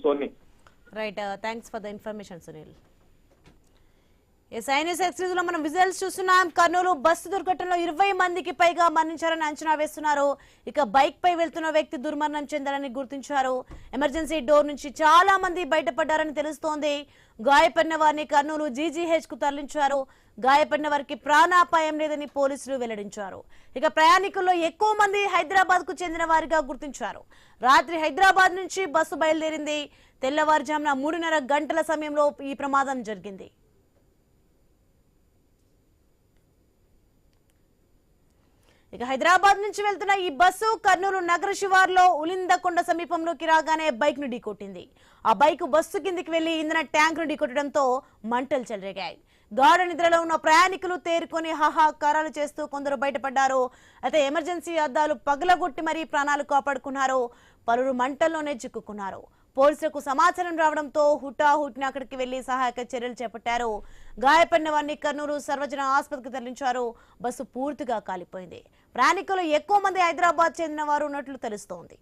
Sony. Right. Uh, thanks for the information, Sunil. INS ఎక్స్క్యూజ్లో మనం visuals చూస్తున్నాం. Kurnool bus దుర్ఘటనలో ఇరవై మందికి పైగా మరణించారని అంచనా వేస్తున్నారు. ఇక బైక్ పై వెళ్తున్న వ్యక్తి దుర్మరణం చెందారని గుర్తించారు. ఎమర్జెన్సీ డోర్ నుంచి చాలా మంది బయటపడ్డారని తెలుస్తోంది. గాయపడిన వారిని కర్నూలు జీజీహెచ్కు తరలించారు. గాయపడిన వారికి ప్రాణాపాయం లేదని పోలీసులు వెల్లడించారు. ఇక ప్రయాణికుల్లో ఎక్కువ మంది హైదరాబాద్కు చెందిన వారిగా గుర్తించారు. రాత్రి హైదరాబాద్ నుంచి బస్సు బయలుదేరింది. తెల్లవారుజామున మూడున్నర గంటల సమయంలో ఈ ప్రమాదం జరిగింది. ఇక హైదరాబాద్ నుంచి వెళ్తున్న ఈ బస్సు కర్నూలు నగర శివార్లో ఉలిందకొండ సమీపంలోకి రాగానే బైక్ను ఢీకొట్టింది. ఆ బైక్ బస్సు కిందికి వెళ్ళి ఇంధన ట్యాంక్ను ఢీకొట్టడంతో మంటలు చెలరేగాయి. గాఢ నిద్రలో ఉన్న ప్రయాణికులు తేరుకొని హాహాకారాలు చేస్తూ కొందరు బయటపడ్డారు. అయితే ఎమర్జెన్సీ అద్దాలు పగలగొట్టి మరీ ప్రాణాలు కాపాడుకున్నారు. పలువురు మంటల్లోనే చిక్కుకున్నారు. పోలీసులకు సమాచారం రావడంతో హుటాహుటిన అక్కడికి వెళ్ళి సహాయక చర్యలు చేపట్టారు. గాయపడిన వారిని కర్నూలు సర్వజన ఆసుపత్రికి తరలించారు. బస్సు పూర్తిగా కాలిపోయింది. ప్రయాణికులు ఎక్కువ మంది హైదరాబాద్ చెందిన వారు ఉన్నట్లు తెలుస్తోంది.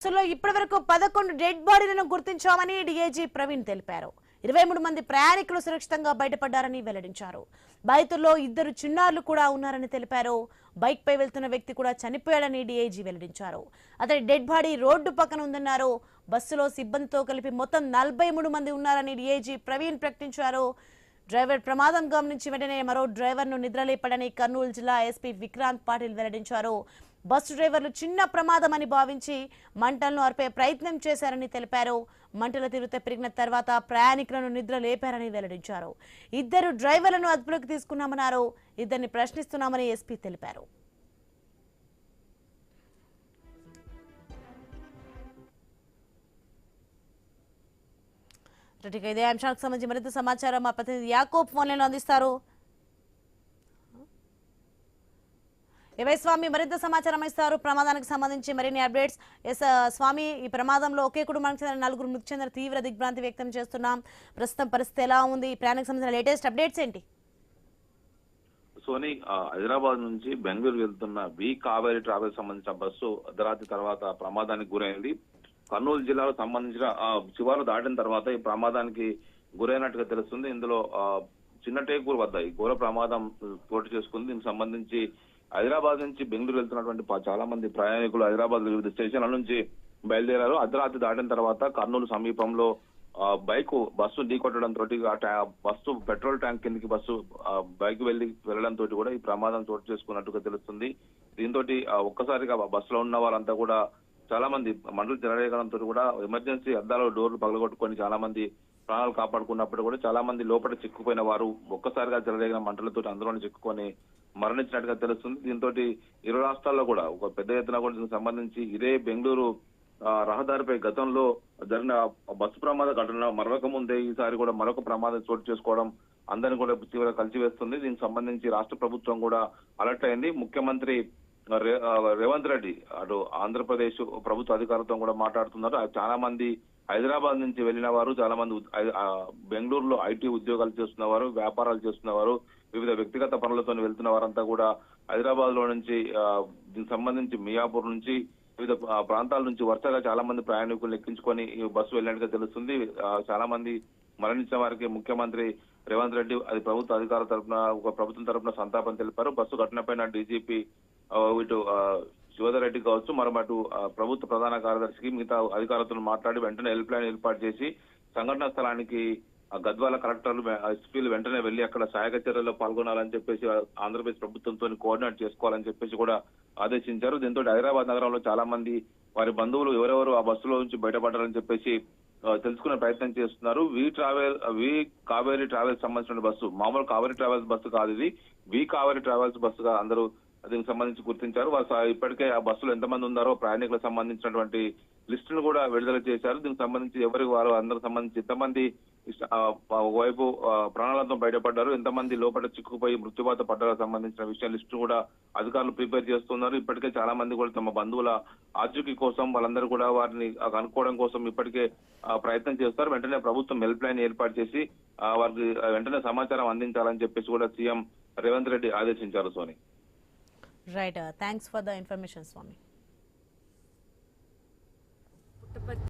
కేసులో ఇప్పటి వరకు పదకొండు డెడ్ బాడీలను గుర్తించామని డిఏజీ ప్రవీణ్ తెలిపారు. ఇరవై మూడు మంది ప్రయాణికులు సురక్షితంగా బయటపడ్డారని వెల్లడించారు. బైతుల్లో ఇద్దరు చిన్నారులు కూడా ఉన్నారని తెలిపారు. బైక్ పై వెళ్తున్న వ్యక్తి కూడా చనిపోయాడని డీఐజీ వెల్లడించారు. అతడి డెడ్ బాడీ రోడ్డు పక్కన ఉందన్నారు. బస్సులో సిబ్బందితో కలిపి మొత్తం నలభై మూడు మంది ఉన్నారని డీఐజీ ప్రవీణ్ ప్రకటించారు. డ్రైవర్ ప్రమాదం గమనించి వెంటనే మరో డ్రైవర్ను నిద్రలేపడని కర్నూలు జిల్లా ఎస్పీ విక్రాంత్ పాటిల్ వెల్లడించారు. బస్సు డ్రైవర్లు చిన్న ప్రమాదమని భావించి మంటలను అర్పే ప్రయత్నం చేశారని తెలిపారు. మంటల తీవ్రత పెరిగిన తర్వాత ప్రయాణికులను నిద్ర లేపారని వెల్లడించారు. ఇద్దరు డ్రైవర్లను అదుపులోకి తీసుకున్నామన్నారు. ఇద్దరిని ప్రశ్నిస్తున్నామని ఎస్పీ తెలిపారు. రైట్, ఇదే అంశానికి సంబంధించి మరింత సమాచారం మా ప్రతినిధి యాకోబ్ ఫోన్లైన్లో అందిస్తారు. ఏవై స్వామి మరింత సమాచారం ఇస్తారు? ప్రమాదానికి సంబంధించి మరిన్ని అప్డేట్స్. ఎస్ స్వామి ఈ ప్రమాదంలో ఒకే కుటుంబానికి చెందిన నలుగురు మృతి చెందిన తీవ్ర దిగ్భ్రాంతి వ్యక్తం చేస్తున్నాం. ప్రస్తుతం పరిస్థితి ఎలా ఉంది? ఈ ప్రయాణానికి సంబంధించిన లేటెస్ట్ అప్డేట్స్ ఏంటి? సోని హైదరాబాద్ నుంచి బెంగళూరు వెళ్తున్న వి కావేరి ట్రావెల్ సంబంధించిన బస్సు అర్ధరాత్రి తర్వాత ప్రమాదానికి గురైంది. కర్నూలు జిల్లాలో సంబంధించిన శివారు దాటిన తర్వాత ఈ ప్రమాదానికి గురైనట్టుగా తెలుస్తుంది. ఇందులో చిన్న టేకూరు వద్ద ఈ ఘోర ప్రమాదం చోటు చేసుకుంది. దీనికి సంబంధించి హైదరాబాద్ నుంచి బెంగళూరు వెళ్తున్నటువంటి చాలా మంది ప్రయాణికులు హైదరాబాద్ వివిధ స్టేషన్ల నుంచి బయలుదేరారు. అర్ధరాత్రి దాటిన తర్వాత కర్నూలు సమీపంలో బైక్ బస్సు ఢీకొట్టడంతో బస్సు పెట్రోల్ ట్యాంక్ కిందకి బస్సు బైక్ వెళ్ళి వెళ్ళడంతో కూడా ఈ ప్రమాదం చోటు చేసుకున్నట్టుగా తెలుస్తుంది. దీంతో ఒక్కసారిగా బస్సులో ఉన్న వారంతా కూడా చాలా మంది మంటలు చెలరేగడంతో కూడా ఎమర్జెన్సీ అద్దాలు డోర్లు పగలగొట్టుకొని చాలా మంది ప్రాణాలు కాపాడుకున్నప్పుడు కూడా చాలా మంది లోపల చిక్కుపోయిన వారు ఒక్కసారిగా చెలరేగిన మంటలతో అందులోనే చిక్కుకొని మరణించినట్టుగా తెలుస్తుంది. దీంతో ఇరు రాష్ట్రాల్లో కూడా ఒక పెద్ద ఎత్తున కూడా దీనికి సంబంధించి ఇదే బెంగళూరు రహదారిపై గతంలో జరిగిన బస్సు ప్రమాద ఘటన మరొక ముందే ఈసారి కూడా మరొక ప్రమాదం చోటు చేసుకోవడం అందరిని కూడా తీవ్ర కలిసివేస్తుంది. దీనికి సంబంధించి రాష్ట్ర ప్రభుత్వం కూడా అలర్ట్ అయింది. ముఖ్యమంత్రి రేవంత్ రెడ్డి అటు ఆంధ్రప్రదేశ్ ప్రభుత్వ అధికారులతో కూడా మాట్లాడుతున్నారు. చాలా మంది హైదరాబాద్ నుంచి వెళ్ళిన వారు చాలా మంది బెంగళూరులో ఐటీ ఉద్యోగాలు చేస్తున్న వారు వ్యాపారాలు చేస్తున్న వారు వివిధ వ్యక్తిగత పనులతో వెళ్తున్న వారంతా కూడా హైదరాబాద్లో నుంచి దీనికి సంబంధించి మియాపూర్ నుంచి వివిధ ప్రాంతాల నుంచి వరుసగా చాలా మంది ప్రయాణికులు ఎక్కించుకొని బస్సు వెళ్ళినట్టుగా తెలుస్తుంది. చాలా మంది మరణించిన వారికి ముఖ్యమంత్రి రేవంత్ రెడ్డి అది ప్రభుత్వ అధికారుల తరపున ఒక ప్రభుత్వం తరపున సంతాపం తెలిపారు. బస్సు ఘటనపైన డీజీపీ ఇటు ఆ, శివధర్ రెడ్డి కావచ్చు మరి అటు ప్రభుత్వ ప్రధాన కార్యదర్శికి మిగతా అధికారులతో మాట్లాడి వెంటనే హెల్ప్ లైన్ ఏర్పాటు చేసి సంఘటన స్థలానికి గద్వాల కలెక్టర్లు ఎస్పీలు వెంటనే వెళ్ళి అక్కడ సహాయక చర్యల్లో పాల్గొనాలని చెప్పేసి ఆంధ్రప్రదేశ్ ప్రభుత్వంతో కోఆర్డినేట్ చేసుకోవాలని చెప్పేసి కూడా ఆదేశించారు. దీంతో హైదరాబాద్ నగరంలో చాలా మంది వారి బంధువులు ఎవరెవరు ఆ బస్సులో నుంచి బయటపడ్డారని చెప్పేసి తెలుసుకునే ప్రయత్నం చేస్తున్నారు. V travel V Kaveri travels సంబంధించిన బస్సు మామూలు కావేరీ ట్రావెల్స్ బస్సు కాదు ఇది. వి కావేరీ ట్రావెల్స్ బస్సుగా అందరూ దీనికి సంబంధించి గుర్తించారు. వారు స- ఇప్పటికే ఆ బస్సులో ఎంతమంది ఉన్నారో ప్రయాణికులకు సంబంధించినటువంటి లిస్టును కూడా విడుదల చేశారు. దీనికి సంబంధించి ఎవరికి వారు అందరికి సంబంధించి ఎంతమంది వైపు ప్రాణాలతో బయటపడ్డారు ఎంతమంది లోపల చిక్కుపోయి మృత్యువాత పడ్డారో సంబంధించిన విషయం లిస్టు కూడా అధికారులు ప్రిపేర్ చేస్తున్నారు. ఇప్పటికే చాలా మంది కూడా తమ బంధువుల ఆచూకీ కోసం వాళ్ళందరూ కూడా వారిని కనుక్కోవడం కోసం ఇప్పటికే ప్రయత్నం చేస్తారు. వెంటనే ప్రభుత్వం హెల్ప్ లైన్ ఏర్పాటు చేసి వారికి వెంటనే సమాచారం అందించాలని చెప్పేసి కూడా సీఎం రేవంత్ రెడ్డి ఆదేశించారు Soni. Right. Uh, thanks for the information, Swami.